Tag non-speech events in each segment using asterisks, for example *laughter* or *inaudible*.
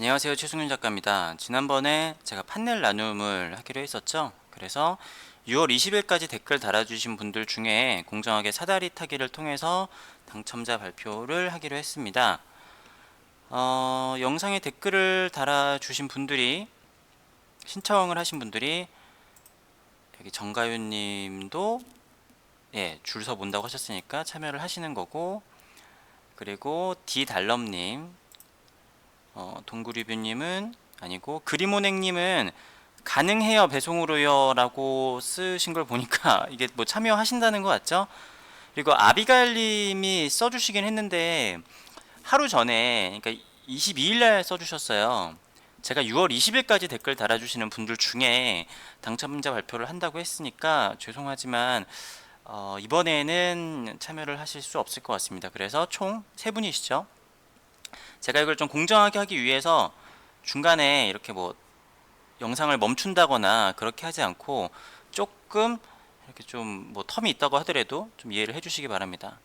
안녕하세요. 최승윤 작가입니다. 지난번에 제가 판넬 나눔을 하기로 했었죠. 그래서 6월 20일까지 댓글 달아주신 분들 중에 공정하게 사다리 타기를 통해서 당첨자 발표를 하기로 했습니다. 어, 영상에 댓글을 달아주신 분들이 신청을 하신 분들이 여기 정가윤 님도 예, 줄서 본다고 하셨으니까 참여를 하시는 거고 그리고 디달럼님 어, 동구리뷰님은 아니고 그리모넥님은 가능해요 배송으로요라고 쓰신 걸 보니까 *laughs* 이게 뭐 참여하신다는 것 같죠? 그리고 아비가일님이 써주시긴 했는데 하루 전에 그러니까 22일 날 써주셨어요. 제가 6월 20일까지 댓글 달아주시는 분들 중에 당첨자 발표를 한다고 했으니까 죄송하지만 어, 이번에는 참여를 하실 수 없을 것 같습니다. 그래서 총 세 분이시죠. 제가 이걸 좀 공정하게 하기 위해서 중간에 이렇게 뭐 영상을 멈춘다거나 그렇게 하지 않고 조금 이렇게 좀 뭐 텀이 있다고 하더라도 좀 이해를 해주시기 바랍니다.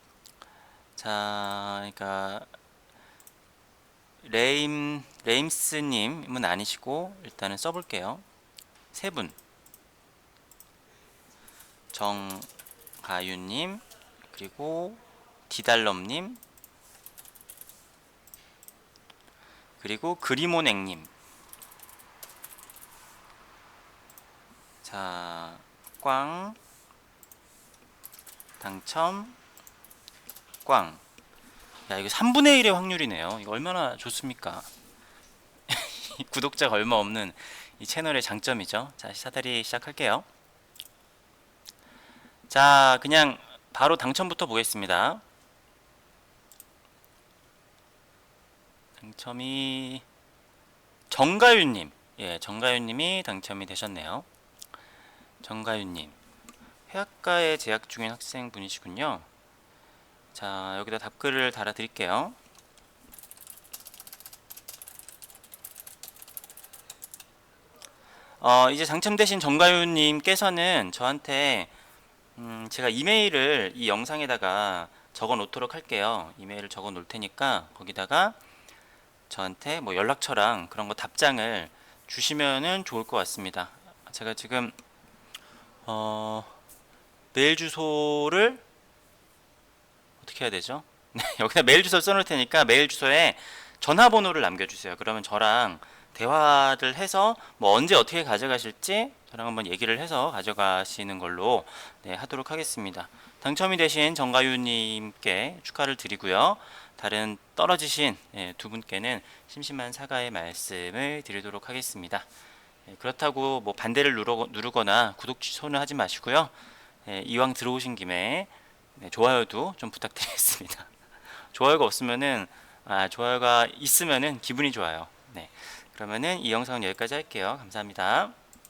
자, 그러니까 레임 레임스님은 아니시고 일단은 써볼게요. 세 분. 정가윤님 그리고 디달럼님 그리고 그리모넥님 자, 꽝 당첨 꽝 야, 이거 3분의 1의 확률이네요. 이거 얼마나 좋습니까? *laughs* 구독자가 얼마 없는 이 채널의 장점이죠. 자, 사다리 시작할게요. 자, 그냥 바로 당첨부터 보겠습니다. 당첨이 정가윤님, 예, 정가윤님이 당첨이 되셨네요. 정가윤님, 회학과에 재학 중인 학생분이시군요. 자, 여기다 답글을 달아 드릴게요. 어, 이제 당첨되신 정가윤님께서는 저한테 음, 제가 이메일을 이 영상에다가 적어 놓도록 할게요. 이메일을 적어 놓을 테니까 거기다가 저한테 뭐 연락처랑 그런 거 답장을 주시면은 좋을 것 같습니다. 제가 지금 어, 메일 주소를 어떻게 해야 되죠? *laughs* 네, 여기다 메일 주소 써놓을 테니까 메일 주소에 전화번호를 남겨주세요. 그러면 저랑 대화를 해서 뭐 언제 어떻게 가져가실지 저랑 한번 얘기를 해서 가져가시는 걸로 네, 하도록 하겠습니다. 당첨이 되신 정가유님께 축하를 드리고요. 다른 떨어지신 예, 두 분께는 심심한 사과의 말씀을 드리도록 하겠습니다. 예, 그렇다고 뭐 반대를 누르, 누르거나 구독 취소는 하지 마시고요. 예, 이왕 들어오신 김에 네, 좋아요도 좀 부탁드리겠습니다. *laughs* 좋아요가 없으면은 아, 좋아요가 있으면은 기분이 좋아요. 네. 그러면은 이 영상은 여기까지 할게요. 감사합니다.